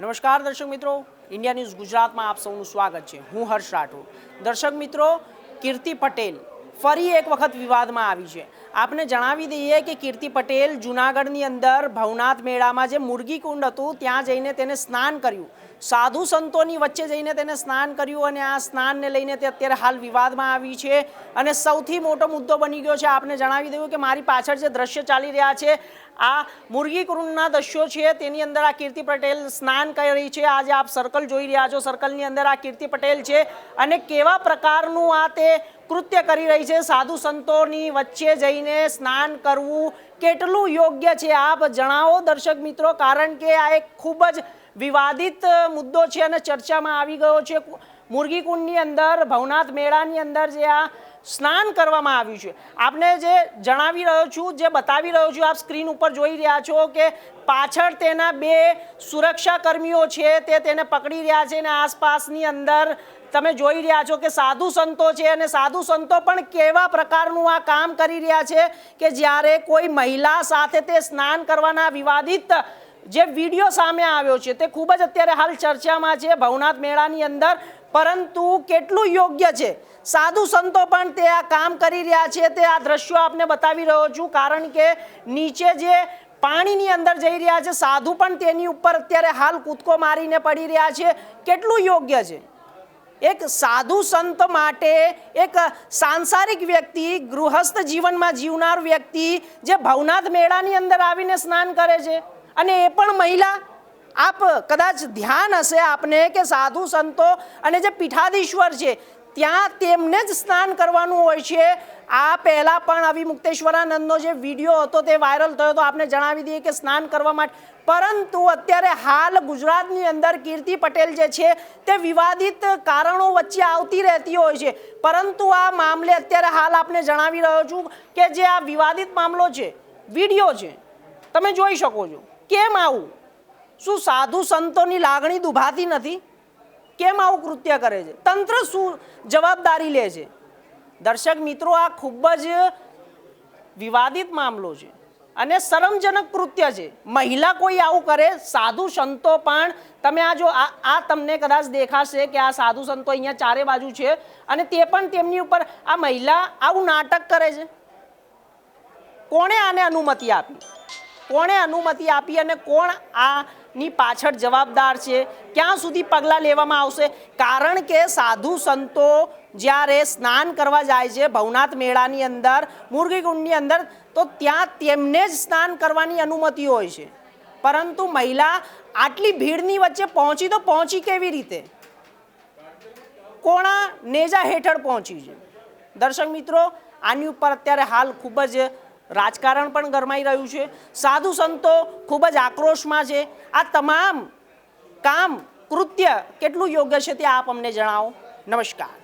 નમસ્કાર, દર્શક મિત્રો. ઇન્ડિયા ન્યૂઝ ગુજરાતમાં આપ સૌનું સ્વાગત છે. હું હર્ષ રાઠોડ. દર્શક મિત્રો, કીર્તિ પટેલ ફરી એક વખત વિવાદમાં આવી છે. આપને જણાવી દઈએ કે કીર્તિ પટેલ જુનાગઢની અંદર ભવનાથ મેળામાં જે મુરગી કુંડ હતું, ત્યાં જઈને તેને સ્નાન કર્યું. સાધુ સંતોની વચ્ચે જઈને તેને સ્નાન કર્યું અને આ સ્નાનને લઈને તે અત્યારે હાલ વિવાદમાં આવી છે. અને સૌથી મોટો મુદ્દો બની ગયો છે, આપને જણાવી દઉં કે મારી પાછળ જે દ્રશ્ય ચાલી રહ્યા છે, આ મુરગી કુંડના દ્રશ્યો છે, તેની અંદર આ કીર્તિ પટેલ સ્નાન કરી રહી છે. આજે આપ સર્કલ જોઈ રહ્યા છો સર્કલની અંદર આ કીર્તિ પટેલ છે અને કેવા પ્રકારનું આ તે કૃત્ય કરી રહી છે સાધુ સંતોની વચ્ચે જઈને સ્નાન કરવું કેટલું યોગ્ય છે આપ જણાવો દર્શક મિત્રો, કારણ કે આ એક ખૂબ જ વિવાદિત મુદ્દો છે અને ચર્ચામાં આવી ગયો છે. મુરગી કુંડની અંદર, ભવનાથ મેળાની અંદર જે આ સ્નાન કરવામાં આવ્યું છે. આપને જે જણાવી રહ્યો છું, જે બતાવી રહ્યો છું, આપ સ્ક્રીન ઉપર જોઈ રહ્યા છો કે પાછળ તેના બે સુરક્ષા કર્મીઓ છે, તે તેને પકડી રહ્યા છે અને આસપાસની અંદર તમે જોઈ રહ્યા છો કે સાધુ સંતો છે અને સાધુ સંતો પણ કેવા પ્રકારનું આ કામ કરી રહ્યા છે કે જ્યારે કોઈ મહિલા સાથે તે સ્નાન કરવાના વિવાદિત જે વીડિયો સામે આવ્યો છે તે ખૂબ જ અત્યારે હાલ ચર્ચામાં છે. ભવનાથ મેળાની અંદર પરંતુ કેટલું યોગ્ય છે? સાધુ સંતો પણ તે આ કામ કરી રહ્યા છે. તે આ દ્રશ્યો આપને બતાવી રહ્યો છું. કારણ કે નીચે જે પાણીની અંદર જઈ રહ્યા છે, સાધુ પણ તેની ઉપર અત્યારે હાલ કૂદકો મારીને પડી રહ્યા છે. કેટલું યોગ્ય છે? એક સાધુ સંત માટે એક સાંસારિક વ્યક્તિ, ગૃહસ્થ જીવનમાં જીવનાર વ્યક્તિ, જે ભવનાથ મેળાની અંદર આવીને સ્નાન કરે છે. અને એ પણ મહિલા, આપ કદાચ ધ્યાન હશે આપને કે સાધુ સંતો અને જે પીઠાધીશ્વર છે, ત્યાં તેમને જ સ્નાન કરવાનું હોય છે. આ પહેલાં પણ આવી મુક્તેશ્વરાનંદનો જે વીડિયો હતો તે વાયરલ થયો તો આપને જણાવી દઈએ કે સ્નાન કરવા માટે. પરંતુ અત્યારે હાલ ગુજરાતની અંદર કીર્તિ પટેલ જે છે, તે વિવાદિત કારણો વચ્ચે આવતી રહેતી હોય છે. પરંતુ આ મામલે અત્યારે હાલ આપને જણાવી રહ્યો છું કે જે આ વિવાદિત મામલો છે, વીડિયો છે, તમે જોઈ શકો છો. કેમ આવું? શું સાધુ સંતોની લાગણી દુભાતી નથી? કેમ આવું કૃત્ય કરે છે? તંત્ર શું જવાબદારી લે છે? દર્શક મિત્રો, આ ખૂબ જ વિવાદિત મામલો છે અને શરમજનક કૃત્ય છે. મહિલા કોઈ આવું કરે? સાધુ સંતો પણ તમે આ જો, આ તમને કદાચ દેખાશે કે આ સાધુ સંતો અહીંયા ચારે બાજુ છે અને તે પણ તેમની ઉપર આ મહિલા આવું નાટક કરે છે? કોણે આને અનુમતિ આપી? કોણે અનુમતિ આપી અને કોણ આની પાછળ જવાબદાર છે? ક્યાં સુધી પગલાં લેવામાં આવશે? કારણ કે સાધુ સંતો જ્યારે સ્નાન કરવા જાય છે ભવનાથ મેળાની અંદર મુરગીકુંડની અંદર, તો ત્યાં તેમને જ સ્નાન કરવાની અનુમતિ હોય છે. પરંતુ મહિલા આટલી ભીડની વચ્ચે પહોંચી તો પહોંચી કેવી રીતે? કોણા નેજા હેઠળ પહોંચી છે? દર્શક મિત્રો, આની ઉપર અત્યારે હાલ ખૂબ જ રાજકારણ પણ ગરમાઈ રહ્યું છે. સાધુ સંતો ખૂબ જ આક્રોશમાં છે. આ તમામ કામ કૃત્ય કેટલું યોગ્ય છે તે આપ અમને જણાવો. નમસ્કાર.